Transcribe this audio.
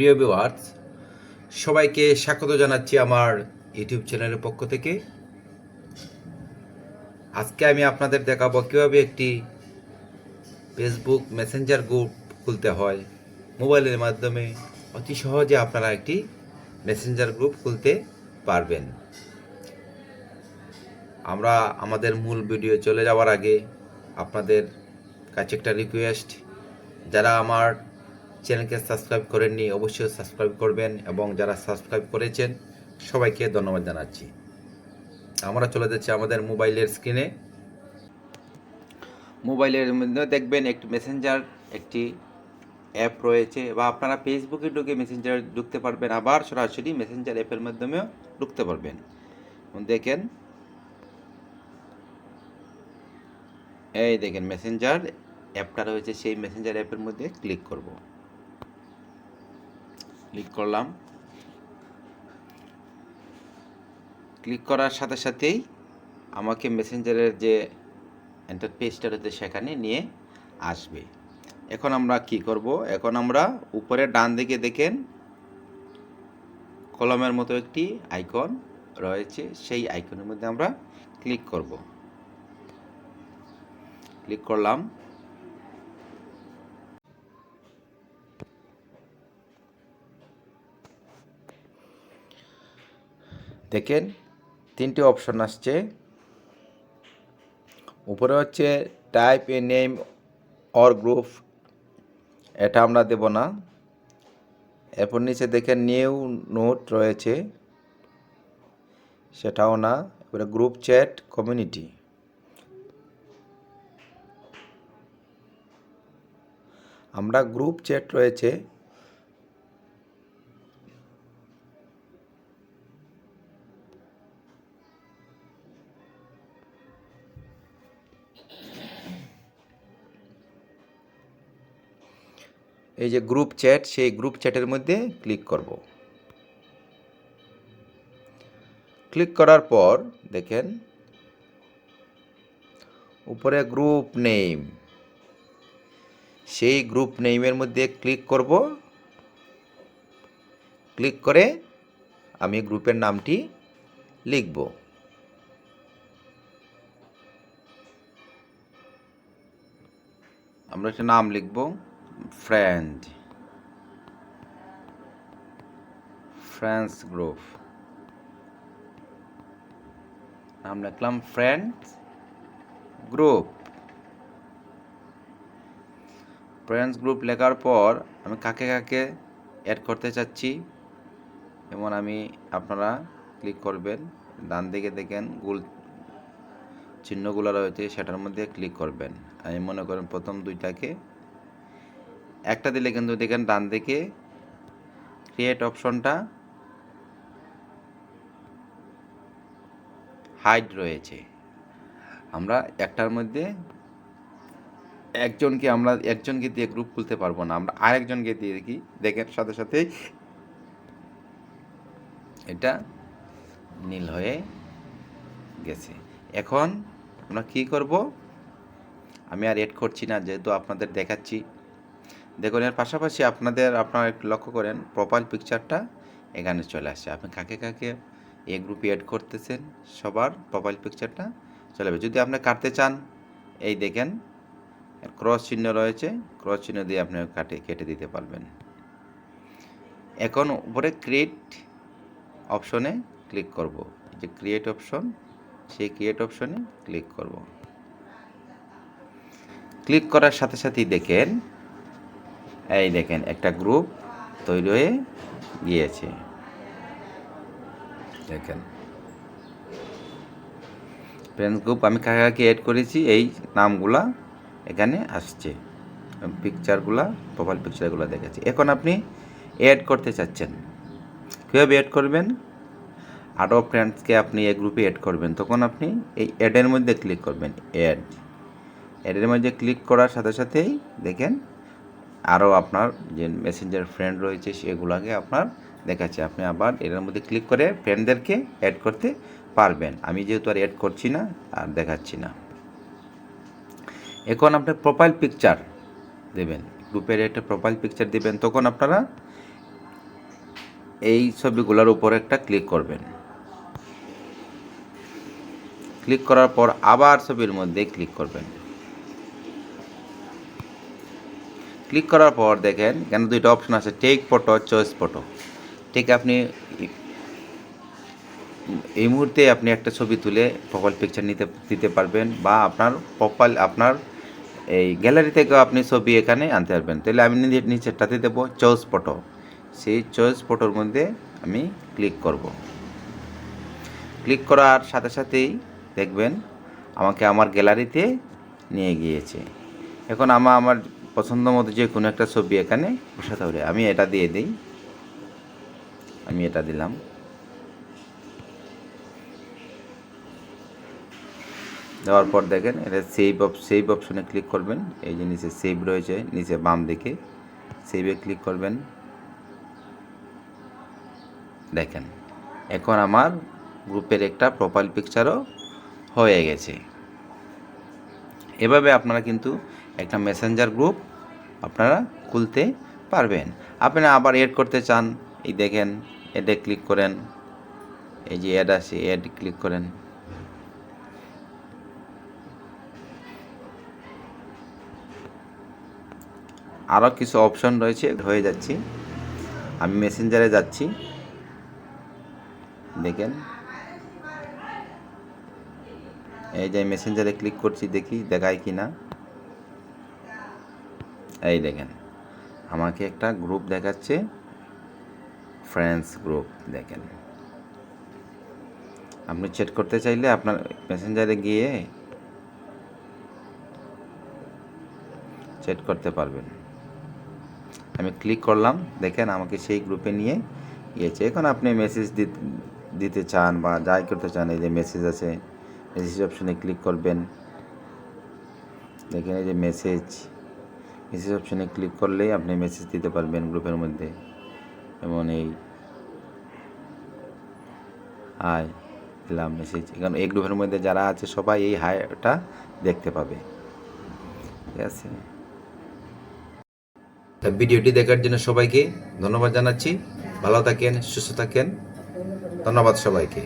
প্রিয় ভিউয়ার্স সবাইকে স্বাগত জানাচ্ছি আমার ইউটিউব চ্যানেলের পক্ষ থেকে। আজকে আমি আপনাদের দেখাবো কীভাবে একটি ফেসবুক মেসেঞ্জার গ্রুপ খুলতে হয়। মোবাইলের মাধ্যমে অতি সহজে আপনারা একটি মেসেঞ্জার গ্রুপ খুলতে পারবেন। আমরা আমাদের মূল ভিডিও চলে যাওয়ার আগে আপনাদের কাছে একটা রিকোয়েস্ট যারা আমার চ্যানেলকে সাবস্ক্রাইব করেননি, অবশ্যই সাবস্ক্রাইব করবেন এবং যারা সাবস্ক্রাইব করেছেন, সবাইকে ধন্যবাদ জানাচ্ছি। আমরা চলে যাচ্ছি আমাদের মোবাইলের স্ক্রিনে মোবাইলের মধ্যে দেখবেন একটি মেসেঞ্জার একটি অ্যাপ রয়েছে বা আপনারা ফেসবুকে ঢুকে মেসেঞ্জার ঢুকতে পারবেন, আবার সরাসরি মেসেঞ্জার অ্যাপের মাধ্যমেও ঢুকতে পারবেন। দেখেন, এই দেখেন মেসেঞ্জার অ্যাপটা রয়েছে, সেই মেসেঞ্জার অ্যাপের মধ্যে ক্লিক করব। ক্লিক করলাম। ক্লিক করার সাথে সাথেই আমাকে মেসেঞ্জারের যে এন্টারপেজটা রয়েছে সেখানে নিয়ে আসবে। এখন আমরা কি করব? এখন আমরা উপরে ডান দিকে দেখেন কলমের মতো একটি আইকন রয়েছে। সেই আইকনের মধ্যে আমরা ক্লিক করব। ক্লিক করলাম। দেখেন, তিনটে অপশন আসছে। উপরে হচ্ছে type a name or group এটা আমরা দেব না। এরপর নিচে দেখেন নিউ নোট রয়েছে। সেটাও না। এবারে গ্রুপ চ্যাট কমিউনিটি আমরা গ্রুপ চ্যাট রয়েছে। এই যে গ্রুপ চ্যাট সেই গ্রুপ চ্যাটের মধ্যে ক্লিক করব। ক্লিক করার পর দেখেন, উপরে গ্রুপ নেম সেই গ্রুপ নেইমের মধ্যে ক্লিক করব। ক্লিক করে আমি গ্রুপের নামটি লিখব। আমরা একটা নাম লিখব। ফ্রেন্ড ফ্রেন্ডস গ্রুপ নাম লিখলাম ফ্রেন্ডস গ্রুপ ফ্রেন্ডস গ্রুপ লেখার পর আমি কাকে কাকে অ্যাড করতে চাচ্ছি? যেমন আমি আপনারা ক্লিক করবেন, ডান দিকে দেখেন গুল চিহ্নগুলো রয়েছে, সেটার মধ্যে ক্লিক করবেন। আমি মনে করেন প্রথম দুইটাকে একটা দিলে কিন্তু দেখেন ডান দিকে ক্রিয়েট অপশনটা হাইড রয়েছে। আমরা একটার মধ্যে একজনকে আমরা একজনকে দিয়ে গ্রুপ খুলতে পারব না, আমরা আরেকজনকে দিয়ে দেখি। দেখেন সাথে সাথে এটা নীল হয়ে গেছে। এখন আমরা কি করব? আমি আর এড করছি না, যেহেতু আপনাদের দেখাচ্ছি। দেখুন, এর পাশাপাশি আপনাদের, আপনারা একটু লক্ষ্য করেন প্রোফাইল পিকচারটা এখানে চলে আসছে। আপনি কাকে কাকে এ গ্রুপে অ্যাড করতেছেন, সবার প্রোফাইল পিকচারটা চলে যাবে যদি আপনি কাটতে চান, এই দেখেন ক্রস চিহ্ন রয়েছে ক্রস চিহ্ন দিয়ে আপনি কাটে, কেটে দিতে পারবেন। এখন উপরে ক্রিয়েট অপশনে ক্লিক করব। যে ক্রিয়েট অপশন সেই ক্রিয়েট অপশনে ক্লিক করব। ক্লিক করার সাথে সাথেই দেখেন এই দেখেন, একটা গ্রুপ তৈরি হয়ে গিয়েছে। দেখেন। ফ্রেন্ডস গ্রুপ আমি কাকে কাকে অ্যাড করেছি, এই নামগুলা এখানে আসছে। পিকচারগুলা প্রোফাইল পিকচারগুলো দেখেছি এখন আপনি অ্যাড করতে চাচ্ছেন। কীভাবে অ্যাড করবেন? আরও ফ্রেন্ডসকে আপনি এই গ্রুপে অ্যাড করবেন। তখন আপনি এই অ্যাডের মধ্যে ক্লিক করবেন। অ্যাড অ্যাডের মধ্যে ক্লিক করার সাথে সাথেই দেখেন আরও আপনার যে মেসেঞ্জার ফ্রেন্ড রয়েছে সেগুলোকে আপনার দেখাচ্ছে। আপনি আবার এর মধ্যে ক্লিক করে ফ্রেন্ডদেরকে অ্যাড করতে পারবেন। আমি যেহেতু আর অ্যাড করছি না, আর দেখাচ্ছি না। এখন আপনার প্রোফাইল পিকচার দেবেন। গ্রুপের একটা প্রোফাইল পিকচার দেবেন, তখন আপনারা এই ছবিগুলোর উপর একটা ক্লিক করবেন। ক্লিক করার পর আবার ছবির মধ্যে ক্লিক করবেন। ক্লিক করার পর দেখেন কেন দুইটা অপশন আছে টেক ফটো চয়েস ফটো ঠিক আপনি এই মুহূর্তে আপনি একটা ছবি তুলে প্রোফাইল পিকচার নিতে, দিতে পারবেন বা আপনার প্রোফাইল আপনার এই গ্যালারি থেকেও আপনি ছবি এখানে আনতে পারবেন। তাহলে আমি নিচেরটাতে দেবো চয়েস ফটো সেই চয়েস ফটোর মধ্যে আমি ক্লিক করব। ক্লিক করার সাথে সাথেই দেখবেন, আমাকে আমার গ্যালারিতে নিয়ে গিয়েছে। এখন আমার আমার পছন্দ মতো যে কোনো একটা ছবি এখানে বসাতে হবে। আমি এটা দিয়ে দিই। আমি এটা দিলাম। দেওয়ার পর দেখেন, এটা সেভ অপ সেভ অপশনে ক্লিক করবেন। এই যে নিচে সেভ রয়েছে, নিচে বাম দিকে সেভে ক্লিক করবেন। দেখেন, এখন আমার গ্রুপের একটা প্রোফাইল পিকচারও হয়ে গেছে। এভাবে আপনারা কিন্তু একটা মেসেঞ্জার গ্রুপ আপনারা খুলতে পারবেন। আপনারা আবার এড করতে চান, এই দেখেন এডে ক্লিক করেন। এই যে অ্যাড আছে অ্যাড ক্লিক করেন। আরও কিছু অপশন রয়েছে, হয়ে যাচ্ছি। আমি মেসেঞ্জারে যাচ্ছি। দেখেন। এই যে মেসেঞ্জারে ক্লিক করছি, দেখি, দেখায় কি না এই দেখেন, আমাকে একটা গ্রুপ দেখাচ্ছে ফ্রেন্ডস গ্রুপ দেখেন। আপনি চেট করতে চাইলে আপনার মেসেঞ্জারে গিয়ে চেট করতে পারবেন। আমি ক্লিক করলাম, দেখেন আমাকে সেই গ্রুপে নিয়ে গিয়েছে। এখন আপনি মেসেজ দিতে চান বা যাই করতে চান, এই যে মেসেজ আছে মেসেজ অপশনে ক্লিক করবেন। দেখেন এই যে মেসেজ মেসেজ অপশনে ক্লিক করলেই আপনি মেসেজ দিতে পারবেন গ্রুপের মধ্যে। যেমন এই হাই দিলাম মেসেজ এখানে এই গ্রুপের মধ্যে যারা আছে সবাই এই হাইটা দেখতে পাবে। ঠিক আছে? ভিডিওটি দেখার জন্য সবাইকে ধন্যবাদ জানাচ্ছি। ভালো থাকেন, সুস্থ থাকেন। ধন্যবাদ সবাইকে।